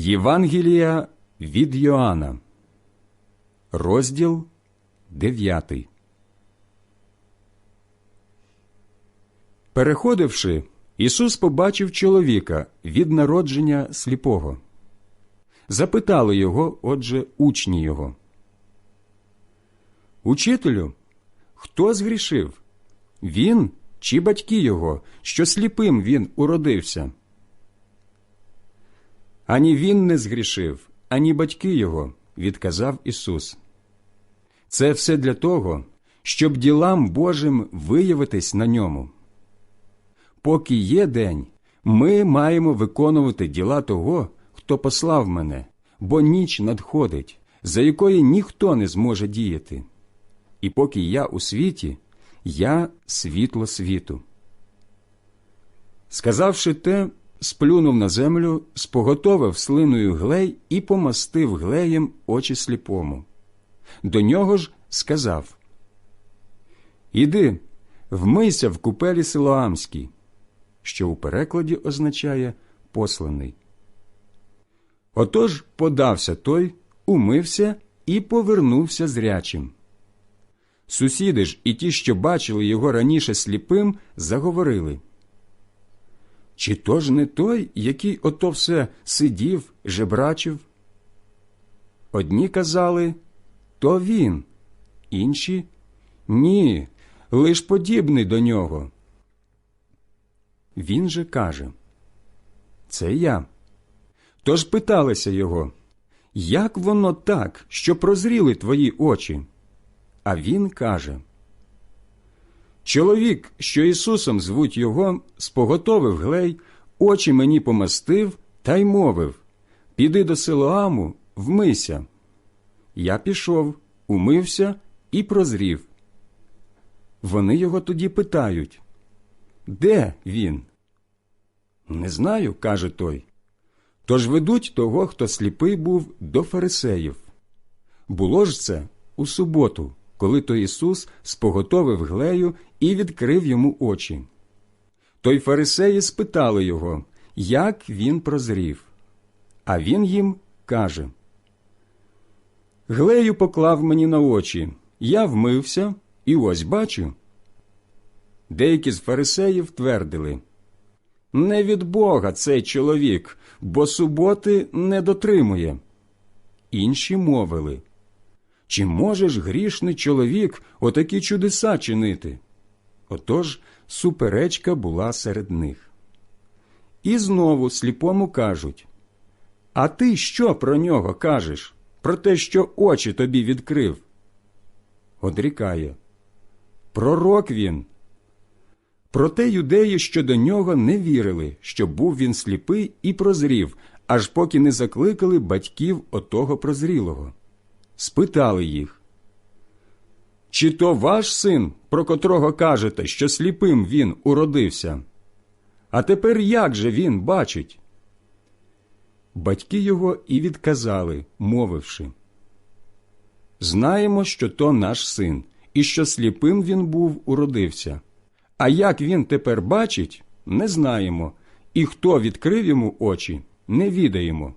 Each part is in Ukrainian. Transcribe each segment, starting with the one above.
Євангелія від Йоанна, розділ 9. Переходивши, Ісус побачив чоловіка від народження сліпого. Запитали його, отже, учні його. Учителю, хто згрішив? Він чи батьки його, що сліпим він уродився? Ані він не згрішив, ані батьки його, відказав Ісус. Це все для того, щоб ділам Божим виявитись на ньому. Поки є день, ми маємо виконувати діла того, хто послав мене, бо ніч надходить, за якої ніхто не зможе діяти. І поки я у світі, я світло світу. Сказавши те, сплюнув на землю, споготовив слиною глей і помастив глеєм очі сліпому. До нього ж сказав Іди, вмийся в купелі Силоамській, що у перекладі означає посланий. Отож подався той, умився і повернувся зрячим. Сусіди ж і ті, що бачили його раніше сліпим, заговорили. Чи то ж не той, який ото все сидів, жебрачив? Одні казали то він, інші ні, лиш подібний до нього. Він же каже Це я. Тож питалися його, як воно так, що прозріли твої очі? А він каже Чоловік, що Ісусом звуть його, споготовив глей, очі мені помастив та й мовив Піди до Силоаму, вмийся. Я пішов, умився і прозрів. Вони його тоді питають Де він? Не знаю, каже той. Тож ведуть того, хто сліпий був до фарисеїв. Було ж це у суботу, коли то Ісус споготовив глею і відкрив йому очі. Той фарисеї спитали його, як він прозрів. А він їм каже Глею поклав мені на очі, я вмився і ось бачу. Деякі з фарисеїв твердили Не від Бога цей чоловік, бо суботи не дотримує. Інші мовили Чи можеш грішний чоловік отакі чудеса чинити? Отож суперечка була серед них. І знову сліпому кажуть А ти що про нього кажеш? Про те, що очі тобі відкрив? Одрікає Пророк він. Проте юдеї щодо нього не вірили, що був він сліпий і прозрів, аж поки не закликали батьків отого прозрілого. Спитали їх Чи то ваш син, про котрого кажете, що сліпим він уродився? А тепер як же він бачить? Батьки його і відказали, мовивши Знаємо, що то наш син, і що сліпим він був уродився. А як він тепер бачить, не знаємо, і хто відкрив йому очі, не відаємо.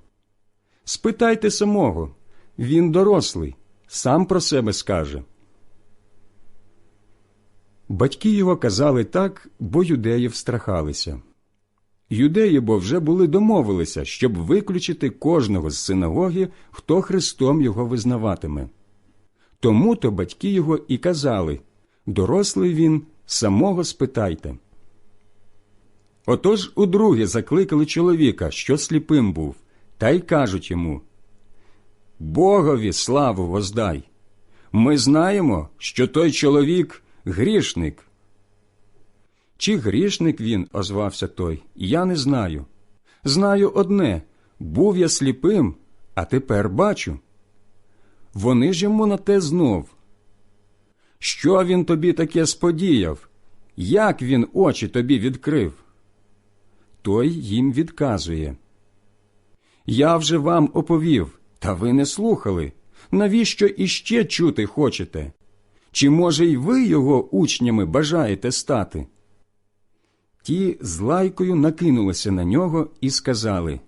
Спитайте самого він дорослий, сам про себе скаже. Батьки його казали так, бо юдеї встрахалися. Юдеї бо вже були домовилися, щоб виключити кожного з синагоги, хто Христом його визнаватиме. Тому то батьки його і казали дорослий він, самого спитайте. Отож удруге закликали чоловіка, що сліпим був, та й кажуть йому Богові славу воздай. Ми знаємо, що той чоловік грішник. Чи грішник він, озвався той, я не знаю. Знаю одне був я сліпим, а тепер бачу. Вони ж йому на те знов. Що він тобі таке сподіяв? Як він очі тобі відкрив? Той їм відказує. Я вже вам оповів, та ви не слухали. Навіщо іще чути хочете? Чи, може, й ви його учнями бажаєте стати? Ті з лайкою накинулися на нього і сказали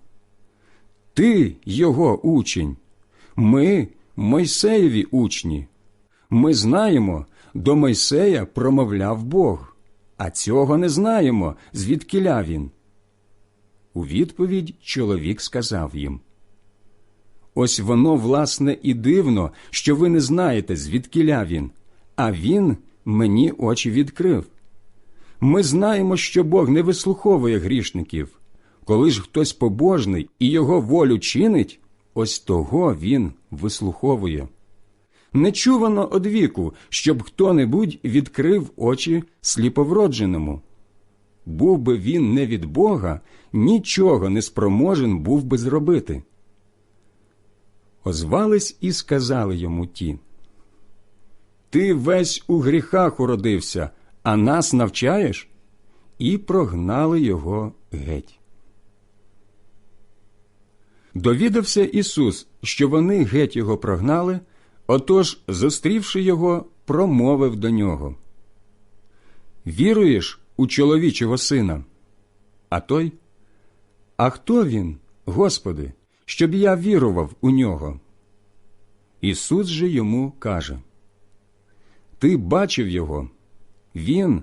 Ти його учень, ми Мойсеєві учні. Ми знаємо, до Мойсея промовляв Бог, а цього не знаємо, звідкиля він. У відповідь чоловік сказав їм Ось воно, власне, і дивно, що ви не знаєте, звідкиля він, а він мені очі відкрив. Ми знаємо, що Бог не вислуховує грішників. Коли ж хтось побожний і його волю чинить, ось того він вислуховує. Не чувано одвіку, щоб хто-небудь відкрив очі сліповродженому. Був би він не від Бога, нічого не спроможен був би зробити. Озвались і сказали йому ті. Ти весь у гріхах уродився, а нас навчаєш? І прогнали його геть. Довідався Ісус, що вони геть його прогнали, отож, зустрівши його, промовив до нього. Віруєш у чоловічого сина? А той? А хто він, Господи, щоб я вірував у нього? Ісус же йому каже Ти бачив його, він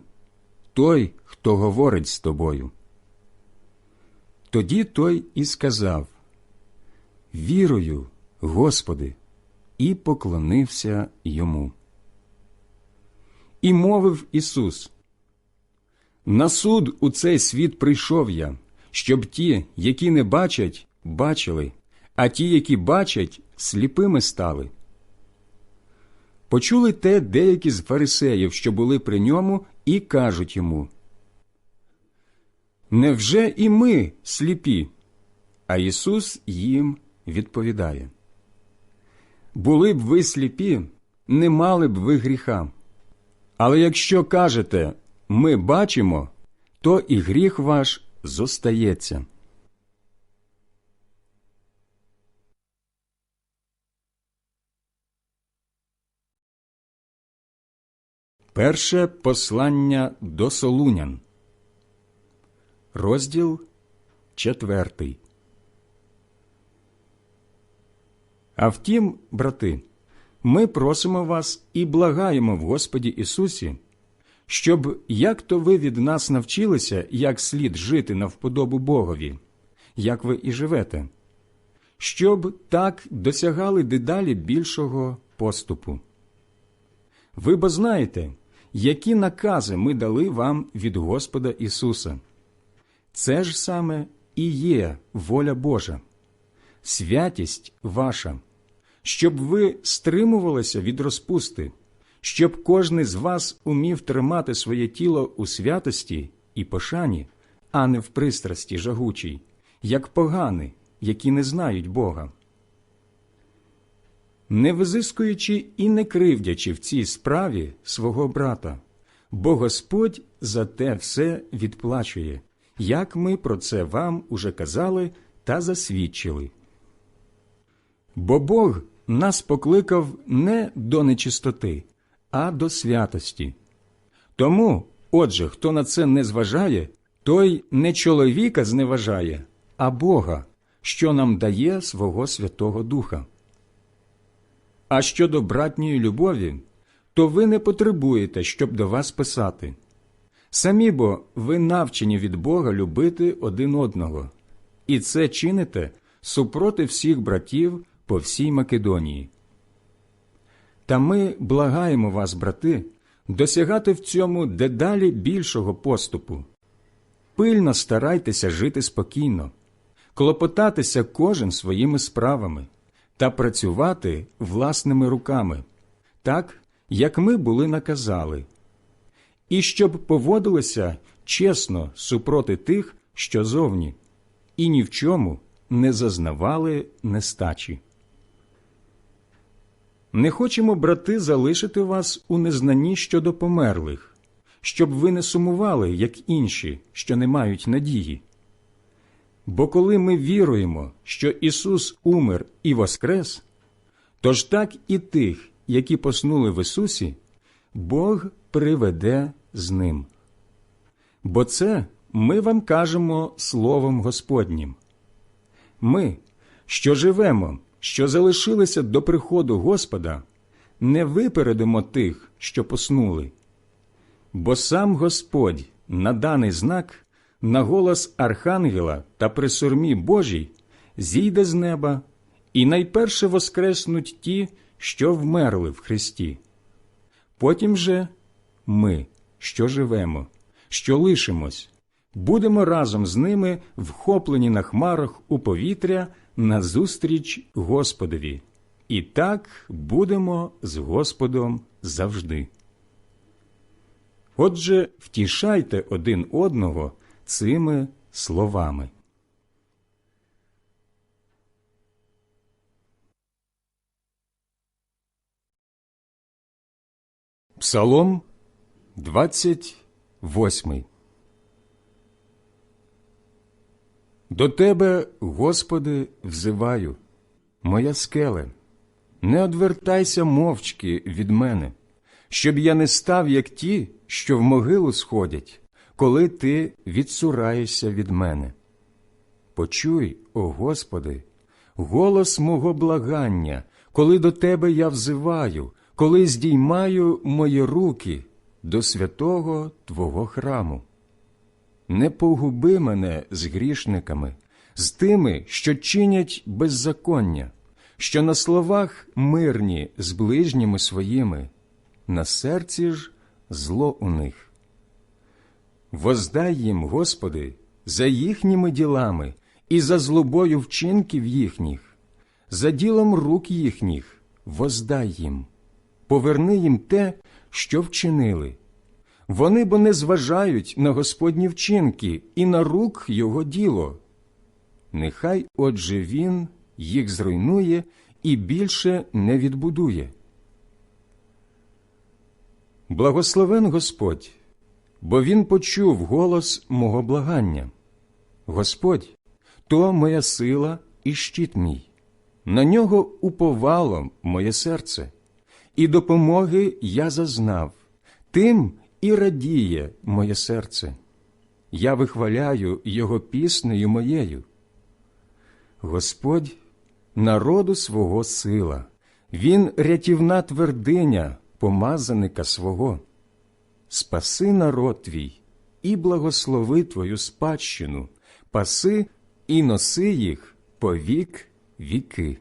той, хто говорить з тобою. Тоді той і сказав Вірую, Господи, і поклонився йому. І мовив Ісус На суд у цей світ прийшов я, щоб ті, які не бачать, бачили, а ті, які бачать, сліпими стали. Почули те деякі з фарисеїв, що були при ньому, і кажуть йому Невже і ми сліпі? А Ісус їм відповідає Були б ви сліпі, не мали б ви гріха. Але якщо кажете ми бачимо, то і гріх ваш зостається. Перше послання до Солунян, розділ четвертий. А втім, брати, ми просимо вас і благаємо в Господі Ісусі, щоб як то ви від нас навчилися, як слід жити на вподобу Богові, як ви і живете, щоб так досягали дедалі більшого поступу. Ви бо знаєте, які накази ми дали вам від Господа Ісуса. Це ж саме і є воля Божа, святість ваша, щоб ви стримувалися від розпусти, щоб кожний з вас умів тримати своє тіло у святості і пошані, а не в пристрасті жагучій, як погани, які не знають Бога. Не визискуючи і не кривдячи в цій справі свого брата, бо Господь за те все відплачує, як ми про це вам уже казали та засвідчили. Бо Бог нас покликав не до нечистоти, а до святості. Тому, отже, хто на це не зважає, той не чоловіка зневажає, а Бога, що нам дає свого Святого Духа. А щодо братньої любові, то ви не потребуєте, щоб до вас писати. Самі бо ви навчені від Бога любити один одного, і це чините супроти всіх братів по всій Македонії. Та ми благаємо вас, брати, досягати в цьому дедалі більшого поступу. Пильно старайтеся жити спокійно, клопотатися кожен своїми справами та працювати власними руками, так, як ми були наказали, і щоб поводилися чесно супроти тих, що зовні, і ні в чому не зазнавали нестачі. Не хочемо, брати, залишити вас у незнанні щодо померлих, щоб ви не сумували, як інші, що не мають надії. Бо коли ми віруємо, що Ісус умер і воскрес, то ж так і тих, які поснули в Ісусі, Бог приведе з ним. Бо це ми вам кажемо Словом Господнім. Ми, що живемо, що залишилися до приходу Господа, не випередимо тих, що поснули. Бо сам Господь на даний знак, на голос Архангела та при сурмі Божій зійде з неба, і найперше воскреснуть ті, що вмерли в Христі. Потім же ми, що живемо, що лишимось, будемо разом з ними вхоплені на хмарах у повітря назустріч Господові, і так будемо з Господом завжди. Отже, втішайте один одного цими словами. Псалом 28 До Тебе, Господи, взиваю, моя скеле, не одвертайся мовчки від мене, щоб я не став, як ті, що в могилу сходять, коли ти відсураєшся від мене. Почуй, о Господи, голос мого благання, коли до Тебе я взиваю, коли здіймаю мої руки до святого Твого храму. Не погуби мене з грішниками, з тими, що чинять беззаконня, що на словах мирні з ближніми своїми, на серці ж зло у них. Воздай їм, Господи, за їхніми ділами і за злобою вчинків їхніх, за ділом рук їхніх, воздай їм, поверни їм те, що вчинили. Вони бо не зважають на Господні вчинки і на рук Його діло. Нехай отже він їх зруйнує і більше не відбудує. Благословен Господь, бо Він почув голос мого благання. Господь то моя сила і щит мій, на нього уповало моє серце, і допомоги я зазнав, тим і радіє моє серце. Я вихваляю Його піснею моєю. Господь народу свого сила, Він рятівна твердиня помазаника свого. Спаси народ твій і благослови твою спадщину, паси і носи їх по вік віки.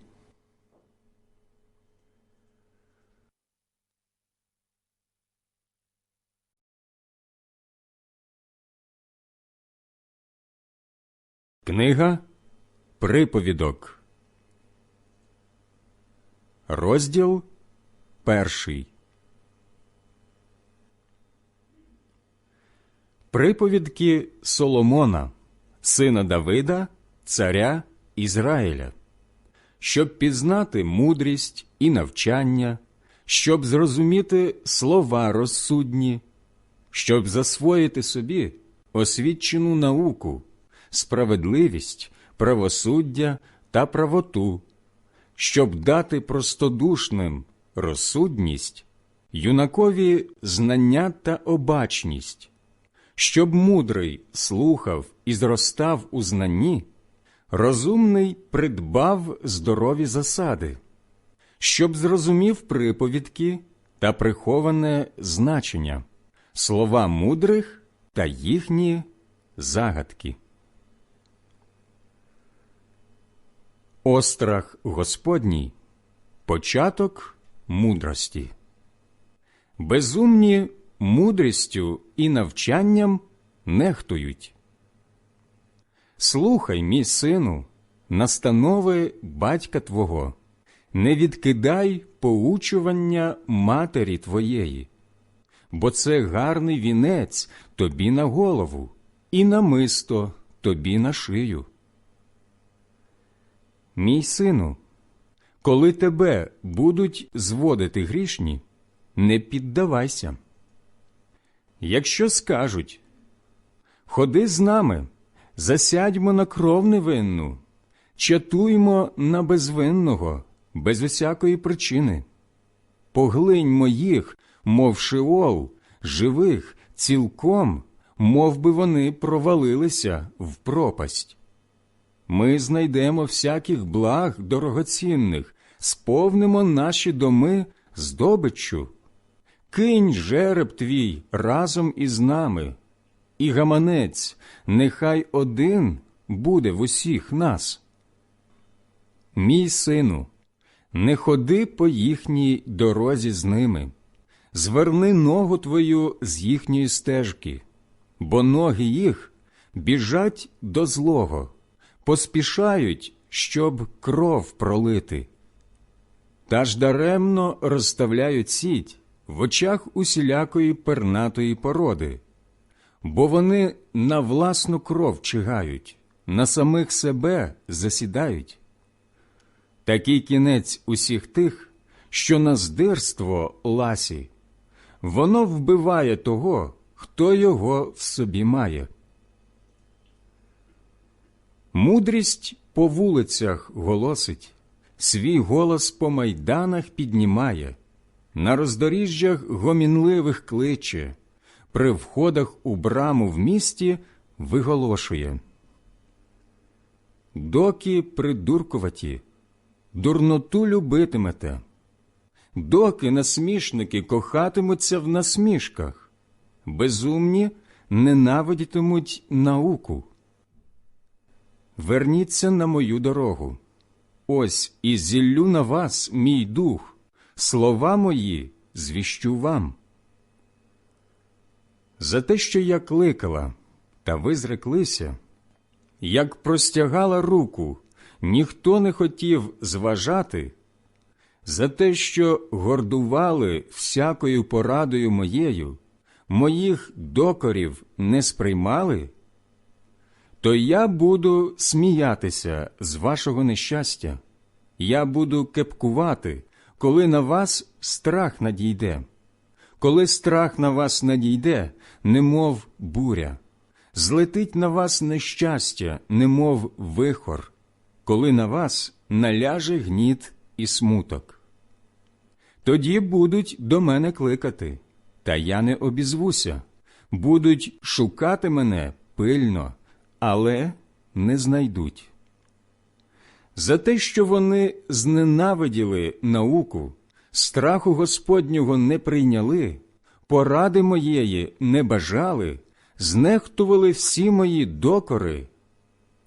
Книга Приповідок, розділ перший. Приповідки Соломона, сина Давида, царя Ізраїля, щоб пізнати мудрість і навчання, щоб зрозуміти слова розсудні, щоб засвоїти собі освічену науку справедливість, правосуддя та правоту, щоб дати простодушним розсудність, юнакові знання та обачність, щоб мудрий слухав і зростав у знанні, розумний придбав здорові засади, щоб зрозумів приповідки та приховане значення, слова мудрих та їхні загадки. Острах Господній початок мудрості. Безумні мудрістю і навчанням нехтують. Слухай, мій сину, настанови батька твого, не відкидай поучування матері твоєї, бо це гарний вінець тобі на голову і намисто тобі на шию. Мій сину, коли тебе будуть зводити грішні, не піддавайся. Якщо скажуть Ходи з нами, засядьмо на кров невинну, чатуймо на безвинного, без усякої причини, поглиньмо їх, мов шиол, живих, цілком, мов би вони провалилися в пропасть ми знайдемо всяких благ дорогоцінних, сповнимо наші доми здобиччю. Кинь жереб твій разом із нами, і гаманець, нехай один буде в усіх нас. Мій сину, не ходи по їхній дорозі з ними, зверни ногу твою з їхньої стежки, бо ноги їх біжать до злого, поспішають, щоб кров пролити. Та ж даремно розставляють сіть в очах усілякої пернатої породи, бо вони на власну кров чигають, на самих себе засідають. Такий кінець усіх тих, що на здирство ласі, воно вбиває того, хто його в собі має. Мудрість по вулицях голосить, свій голос по майданах піднімає, на роздоріжжях гомінливих кличе, при входах у браму в місті виголошує. Доки придуркуваті, дурноту любитимете, доки насмішники кохатимуться в насмішках, безумні ненавидітимуть науку. Верніться на мою дорогу. Ось і зіллю на вас мій дух, слова мої звіщу вам. За те, що я кликала, та ви зреклися, як простягала руку, ніхто не хотів зважати, за те, що гордували всякою порадою моєю, моїх докорів не сприймали то я буду сміятися з вашого нещастя, я буду кепкувати, коли на вас страх надійде, коли страх на вас надійде, немов буря, злетить на вас нещастя, немов вихор, коли на вас наляже гніт і смуток. Тоді будуть до мене кликати, та я не обізвуся, будуть шукати мене пильно але не знайдуть. За те, що вони зненавиділи науку, страху Господнього не прийняли, поради моєї не бажали, знехтували всі мої докори,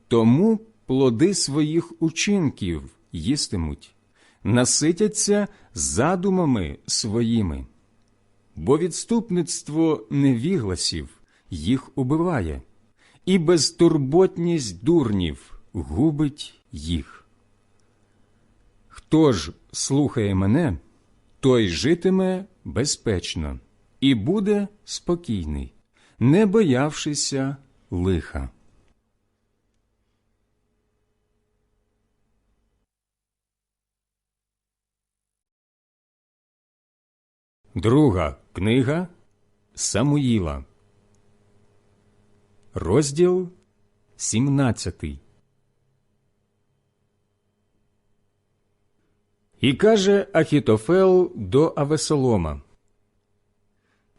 тому плоди своїх учинків їстимуть, наситяться задумами своїми, бо відступництво невігласів їх убиває і безтурботність дурнів губить їх. Хто ж слухає мене, той житиме безпечно і буде спокійний, не боявшися лиха. Друга книга Самуїла Розділ 17 І каже Ахітофел до Авесолома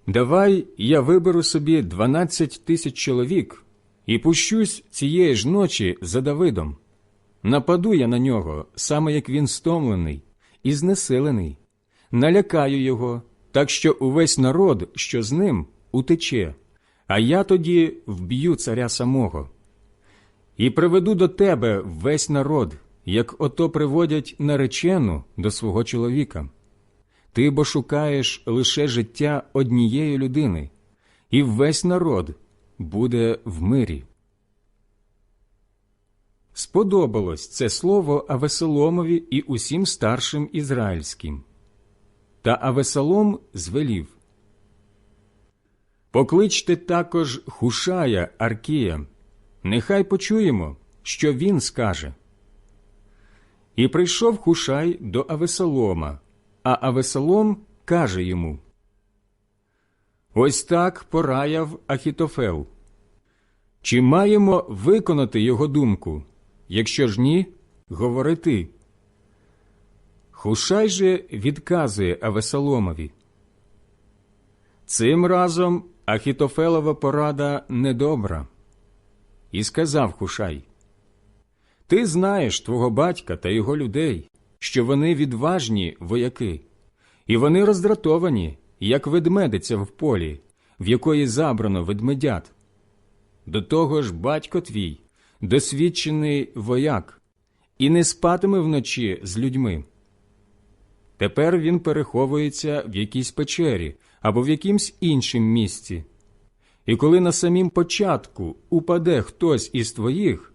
Давай я виберу собі дванадцять тисяч чоловік і пущусь цієї ж ночі за Давидом. Нападу я на нього, саме як він стомлений і знесилений, налякаю його, так що увесь народ, що з ним, утече. А я тоді вб'ю царя самого. І приведу до тебе весь народ, як ото приводять наречену до свого чоловіка. Ти бо шукаєш лише життя однієї людини, і весь народ буде в мирі. Сподобалось це слово Авесоломові і усім старшим ізраїльським. Та Авесолом звелів Покличте також Хушая Аркія, нехай почуємо, що він скаже. І прийшов Хушай до Авесолома, а Авесолом каже йому: Ось так пораяв Ахітофел. Чи маємо виконати його думку? Якщо ж ні, говори ти. Хушай же відказує Авесоломові. Цим разом Ахітофелова порада недобра. І сказав Хушай Ти знаєш твого батька та його людей, що вони відважні вояки, і вони роздратовані, як ведмедиця в полі, в якої забрано ведмедят. До того ж, батько твій, досвідчений вояк, і не спатиме вночі з людьми. Тепер він переховується в якійсь печері або в якимсь іншім місці. І коли на самім початку упаде хтось із твоїх,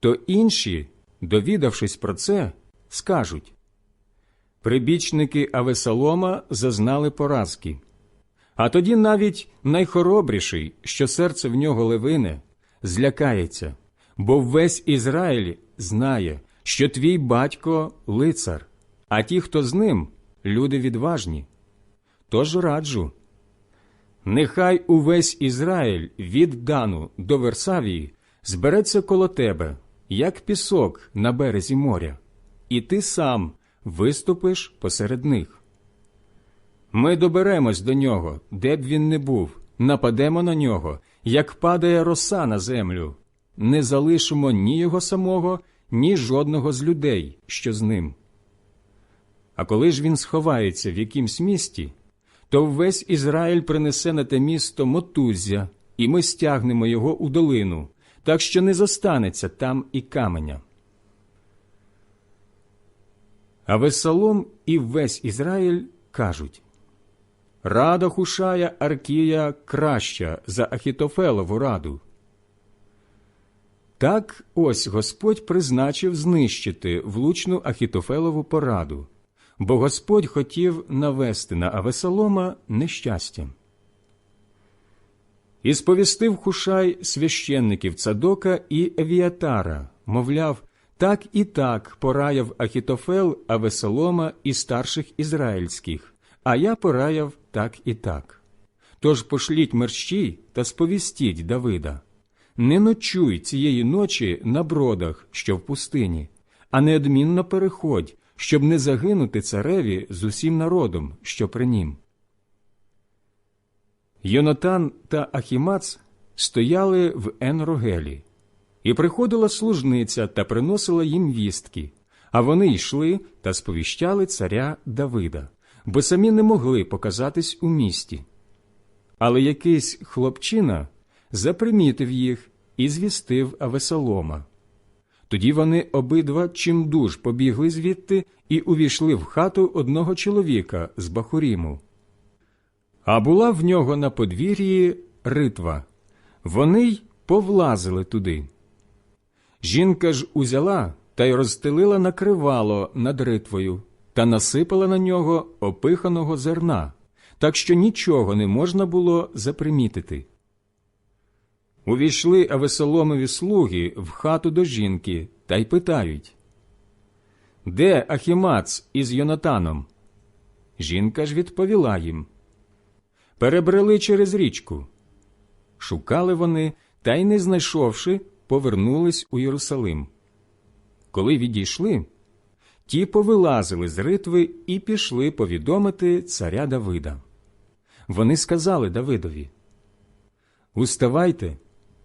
то інші, довідавшись про це, скажуть Прибічники Авесалома зазнали поразки. А тоді навіть найхоробріший, що серце в нього левине, злякається, бо весь Ізраїль знає, що твій батько лицар, а ті, хто з ним, люди відважні. Тож раджу. Нехай увесь Ізраїль від Дану до Версавії збереться коло тебе, як пісок на березі моря, і ти сам виступиш посеред них. Ми доберемось до нього, де б він не був, нападемо на нього, як падає роса на землю, не залишимо ні його самого, ні жодного з людей, що з ним. А коли ж він сховається в якимсь місті, то весь Ізраїль принесе на те місто мотуззя, і ми стягнемо його у долину, так що не зостанеться там і каменя. А Весалом і весь Ізраїль кажуть Рада Хушая Аркія краща за Ахітофелову раду. Так ось Господь призначив знищити влучну Ахітофелову пораду, бо Господь хотів навести на Авесолома нещастя. І сповістив Хушай священників Цадока і Евіатара, мовляв, так і так пораяв Ахітофел Авесолома і старших ізраїльських, а я пораяв так і так. Тож пошліть мерщій та сповістіть Давида. Не ночуй цієї ночі на бродах, що в пустині, а неодмінно переходь, щоб не загинути цареві з усім народом, що при нім. Йонатан та Ахімац стояли в Енрогелі, і приходила служниця та приносила їм вістки, а вони йшли та сповіщали царя Давида, бо самі не могли показатись у місті. Але якийсь хлопчина запримітив їх і звістив Авесолома. Тоді вони обидва чимдуж побігли звідти і увійшли в хату одного чоловіка з Бахуріму. А була в нього на подвір'ї ритва. Вони й повлазили туди. Жінка ж узяла та й розстелила накривало над ритвою та насипала на нього опиханого зерна, так що нічого не можна було запримітити. Увійшли Авесоломові слуги в хату до жінки та й питають Де Ахімац із Йонатаном? Жінка ж відповіла їм Перебрели через річку. Шукали вони, та й, не знайшовши, повернулись у Єрусалим. Коли відійшли, ті повилазили з ритви і пішли повідомити царя Давида. Вони сказали Давидові Уставайте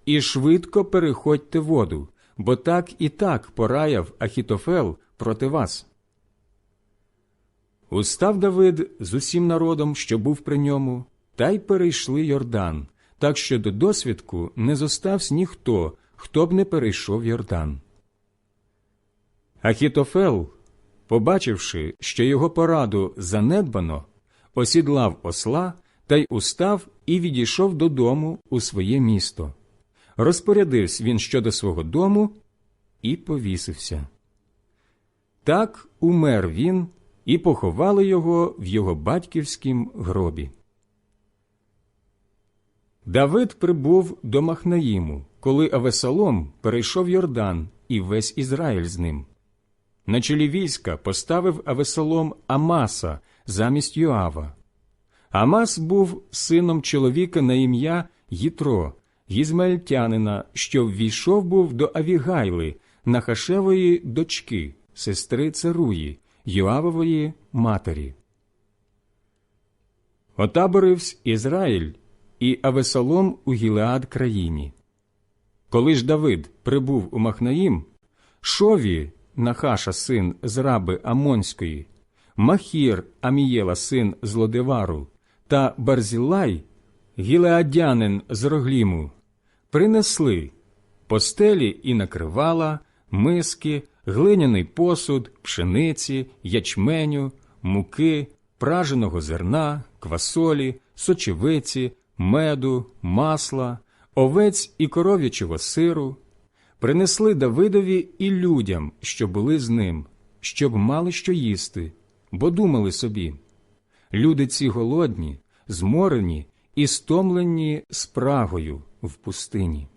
і швидко переходьте воду, бо так і так пораяв Ахітофел проти вас. Устав Давид з усім народом, що був при ньому, та й перейшли Йордан, так що до досвідку не зостався ніхто, хто б не перейшов Йордан. Ахітофел, побачивши, що його пораду занедбано, осідлав осла та й устав і відійшов додому у своє місто. Розпорядився він щодо свого дому і повісився. Так умер він, і поховали його в його батьківськім гробі. Давид прибув до Махнаїму, коли Авесалом перейшов Йордан і весь Ізраїль з ним. На чолі війська поставив Авесалом Амаса замість Йоава. Амас був сином чоловіка на ім'я Їтро, гізмаельтянина, що ввійшов був до Авігайли, Нахашевої дочки, сестри Церуї, Йоавової матері. Отаборивсь Ізраїль і Авесолом у Гілеад країні. Коли ж Давид прибув у Махнаїм, Шові, Нахаша син з раби Амонської, Махір Амієла син з та Барзілай, гілеадянин з Рогліму, принесли постелі і накривала, миски, глиняний посуд, пшениці, ячменю, муки, праженого зерна, квасолі, сочевиці, меду, масла, овець і коров'ячого сиру, принесли Давидові і людям, що були з ним, щоб мали що їсти, бо думали собі люди ці голодні, зморені і стомлені спрагою в пустині.